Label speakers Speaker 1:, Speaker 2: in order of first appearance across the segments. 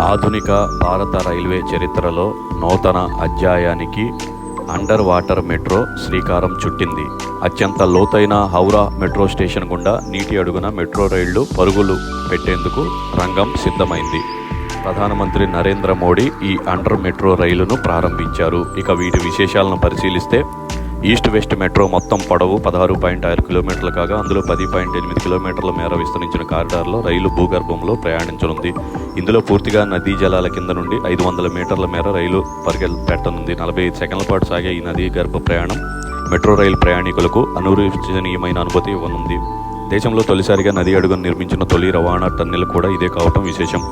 Speaker 1: ఆధునిక భారత రైల్వే చరిత్రలో నూతన అధ్యాయానికి అండర్ వాటర్ మెట్రో శ్రీకారం చుట్టింది. అత్యంత లోతైన హౌరా మెట్రో స్టేషన్ గుండా నీటి అడుగున మెట్రో రైళ్ళు పరుగులు పెట్టేందుకు రంగం సిద్ధమైంది. ప్రధానమంత్రి నరేంద్ర మోడీ ఈ అండర్ మెట్రో రైలును ప్రారంభించారు. ఇక వీటి విశేషాలను పరిశీలిస్తే ఈస్ట్ వెస్ట్ మెట్రో మొత్తం పొడవు పదహారు పాయింట్ ఆరు కిలోమీటర్లు కాగా అందులో పది పాయింట్ ఎనిమిది కిలోమీటర్ల మేర విస్తరించిన కారిడార్లో రైలు భూగర్భంలో ప్రయాణించనుంది. ఇందులో పూర్తిగా నదీ జలాల కింద నుండి ఐదు వందల మీటర్ల మేర రైలు పరిగె పెట్టనుంది. నలభై ఐదు సెకండ్ల పాటు సాగే ఈ నదీ గర్భ ప్రయాణం మెట్రో రైలు ప్రయాణికులకు అనురూచనీయమైన అనుభూతి ఇవ్వనుంది. దేశంలో తొలిసారిగా నది అడుగును నిర్మించిన తొలి రవాణా టన్నెల్ కూడా ఇదే కావటం విశేషం.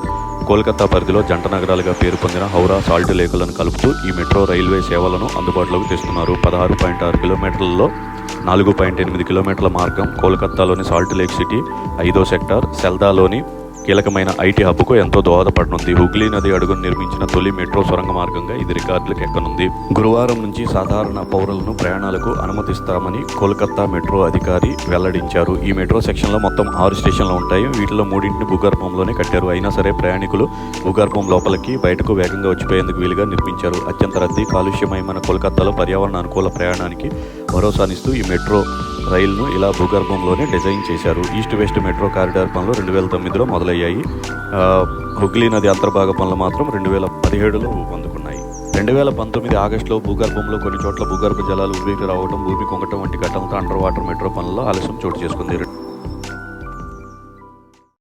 Speaker 1: కోల్కతా పరిధిలో జంట నగరాలుగా పేరు పొందిన హౌరా సాల్ట్ లేకులను కలుపుతూ ఈ మెట్రో రైల్వే సేవలను అందుబాటులోకి తెస్తున్నారు. పదహారు పాయింట్ ఆరు కిలోమీటర్లలో నాలుగు పాయింట్ ఎనిమిది కిలోమీటర్ల మార్గం కోల్కతాలోని సాల్ట్ లేక్ సిటీ ఐదో సెక్టార్ సెల్దాలోని కీలకమైన ఐటీ హబ్కు ఎంతో దోహదపడనుంది. హుగ్లీ నది అడుగును నిర్మించిన తొలి మెట్రో సొరంగ మార్గంగా ఇది రికార్డులకు ఎక్కనుంది. గురువారం నుంచి సాధారణ పౌరులను ప్రయాణాలకు అనుమతిస్తామని కోల్కతా మెట్రో అధికారి వెల్లడించారు. ఈ మెట్రో సెక్షన్లో మొత్తం ఆరు స్టేషన్లు ఉంటాయి. వీటిలో మూడింటిని భూగర్భంలోనే కట్టారు. అయినా సరే ప్రయాణికులు భూగర్భం లోపలికి బయటకు వేగంగా వచ్చిపోయేందుకు వీలుగా నిర్మించారు. అత్యంత రద్దీ కాలుష్యమయమైన కోల్కతాలో పర్యావరణ అనుకూల ప్రయాణానికి భరోసానిస్తూ ఈ మెట్రో రైలును ఇలా భూగర్భంలోనే డిజైన్ చేశారు. ఈస్ట్ వెస్ట్ మెట్రో కారిడార్ పనులు రెండు వేల తొమ్మిదిలో మొదలయ్యాయి. హుగ్లీ నది అంతర్భాగ పనులు మాత్రం రెండు వేల పదిహేడులో అందుకున్నాయి. రెండు వేల పంతొమ్మిది ఆగస్టులో భూగర్భంలో కొన్ని చోట్ల భూగర్భ జలాలు ఉబ్బికి రావడం భూమి కొంగటం వంటి ఘటనలతో అండర్ వాటర్ మెట్రో పనుల్లో ఆలస్యం చోటు చేసుకుంది.